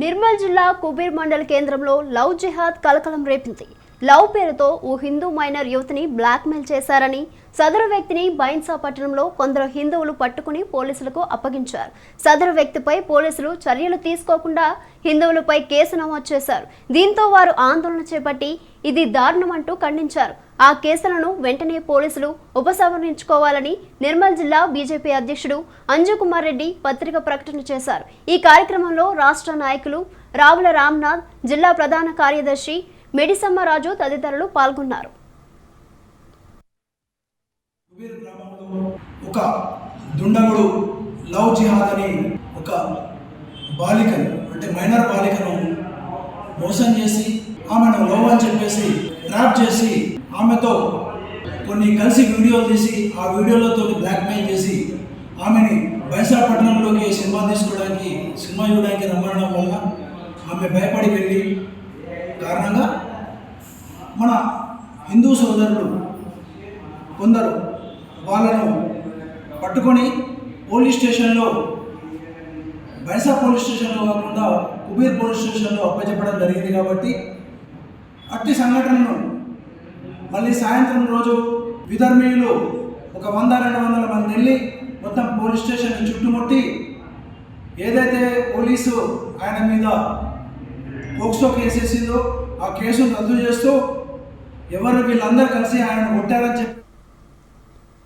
నిర్మల్ జిల్లా కుబీర్ మండల కేంద్రంలో లవ్ జిహాద్ కలకలం రేపింది. లవ్ పేరుతో ఓ హిందూ మైనర్ యువతిని బ్లాక్మెయిల్ చేశారని సదరు వ్యక్తిని బైన్సా పట్టణంలో కొందరు హిందువులు పట్టుకుని పోలీసులకు అప్పగించారు. సదరు వ్యక్తిపై పోలీసులు చర్యలు తీసుకోకుండా హిందువులపై కేసు నమోదు చేశారు. దీంతో వారు ఆందోళన చేపట్టి ఇది దారుణమంటూ ఖండించారు. ఆ కేసులను వెంటనే పోలీసులు ఉపసంహరించుకోవాలని నిర్మల్ జిల్లా బీజేపీ అధ్యక్షుడు అంజుకుమార్ రెడ్డి పత్రిక ప్రకటన చేశారు. ఈ కార్యక్రమంలో రాష్ట్ర నాయకులు రావుల రామ్నాథ్ జిల్లా ప్రధాన కార్యదర్శి మెడిసమ్మరాజు తదితరులు పాల్గొన్నారు. ఒక దుండగుడు లవ్ జిహాద్ అని ఒక బాలికను అంటే మైనర్ బాలికను మోసం చేసి ఆమెను లవ్ అని చెప్పేసి ట్రాప్ చేసి ఆమెతో కొన్ని కలిసి వీడియోలు తీసి ఆ వీడియోలతో బ్లాక్మెయిల్ చేసి ఆమెని బైసాపట్నంలోకి సినిమా తీసుకోవడానికి సినిమా చూడడానికి రమ్మడం వల్ల ఆమె భయపడి వెళ్ళి మన హిందూ సోదరులు కొందరు వాళ్ళను పట్టుకొని పోలీస్ స్టేషన్లో బైసా పోలీస్ స్టేషన్లో కాకుండా కుబీర్ పోలీస్ స్టేషన్లో అప్పచెప్పడం జరిగింది కాబట్టి అట్టి సంఘటనను మళ్ళీ సాయంత్రం రోజు విధర్మీయులు ఒక వంద రెండు వందల మంది వెళ్ళి మొత్తం పోలీస్ స్టేషన్ చుట్టుముట్టి ఏదైతే పోలీసు ఆయన మీద పోక్సో కేసు వేసిందో ఆ కేసును రద్దు చేస్తూ ఎవరు వీళ్ళందరూ కలిసి ఆయన కొట్టారని చెప్పి